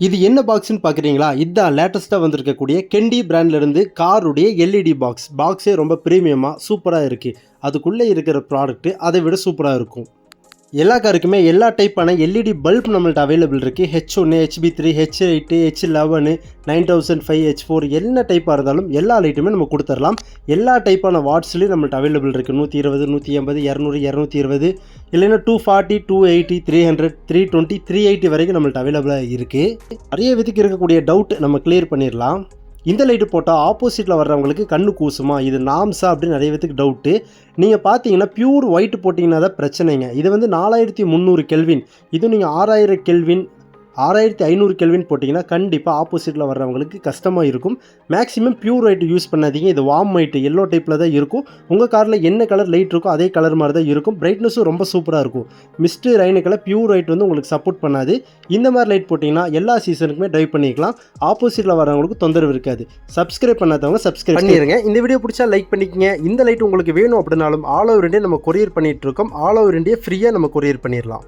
இது என்ன பாக்ஸ்னு பார்க்குறீங்களா? இதுதான் லேட்டஸ்ட்டாக வந்திருக்கக்கூடிய கெண்டி பிராண்ட்லேருந்து காருடைய எல்இடி பாக்ஸ் பாக்ஸே ரொம்ப ப்ரீமியமாக சூப்பராக இருக்குது அதுக்குள்ளே இருக்கிற ப்ராடக்ட்டு அதை விட சூப்பராக இருக்கும். எல்லா காருக்குமே எல்லா டைப்பான எல்இடி பல்ப் நம்மள்ட்ட அவைலபிள் இருக்குது ஹெச் ஒன்று HB three H eight H eleven nine thousand five H four என்ன டைப்பாக இருந்தாலும் எல்லா லைட்டுமே நம்ம கொடுத்துடலாம். எல்லா டைப்பான வாட்ஸ்லேயும் நம்மள்ட்ட அவைலபிள் இருக்குது நூற்றி இருபது நூற்றி எண்பது இரநூறு இரநூத்தி இருபது. இல்லைன்னா two forty two eighty three hundred three twenty three eighty வரைக்கும் நம்மள்ட்ட அவைலபிளாக இருக்குது நிறைய விதிக்கு இருக்கக்கூடிய டவுட் நம்ம கிளியர் பண்ணிடலாம். இந்த லைட்டு போட்டால் ஆப்போசிட்டில் வர்றவங்களுக்கு கண்ணு கூசுமா? இது நாம்ஸா அப்படின்னு நிறைய பேத்துக்கு டவுட்டு நீங்கள் பார்த்தீங்கன்னா பியூர் ஒயிட் போட்டிங்கன்னா தான் பிரச்சனைங்க. இது வந்து நாலாயிரத்தி முந்நூறு கெல்வின் இது நீங்கள் ஆறாயிரம் கெல்வின் ஆறாயிரத்தி ஐநூறு கெல்வின் போட்டிங்கன்னா கண்டிப்பாக ஆப்போசிட்டில் வர்றவங்களுக்கு கஷ்டமாக இருக்கும். மேக்ஸிமம் பியூர் ஒயிட் யூஸ் பண்ணாதீங்க. இது வார்ம் ஒயிட் எல்லோ டைப்பில் தான் இருக்கும். உங்கள் காரில் என்ன கலர் லைட் இருக்கோ அதே கலர் மாதிரி தான் இருக்கும். பிரைட்னஸும் ரொம்ப சூப்பராக இருக்கும். மிஸ்ட்டு ரைனுக்கெல்லாம் பியூர் ஒயிட் வந்து உங்களுக்கு சப்போர்ட் பண்ணாது. இந்த மாதிரி லைட் போட்டிங்கன்னா எல்லா சீசனுக்குமே ட்ரைவ் பண்ணிக்கலாம். ஆப்போசிட்டில் வரவங்களுக்கு தொந்தரவு இருக்காது. சப்ஸ்கிரைப் பண்ணாதவங்க சப்ஸ்கிரைப் பண்ணிடுங்க இந்த வீடியோ பிடிச்சா லைக் பண்ணிக்கங்க. இந்த லைட் உங்களுக்கு வேணும் அப்படின்னாலும் ஆல் ஓவர் இண்டியா நம்ம கொரியர் பண்ணிகிட்டு இருக்கோம். ஆல் ஓவர் இண்டியா ஃப்ரீயாக நம்ம கொரியர் பண்ணிடலாம்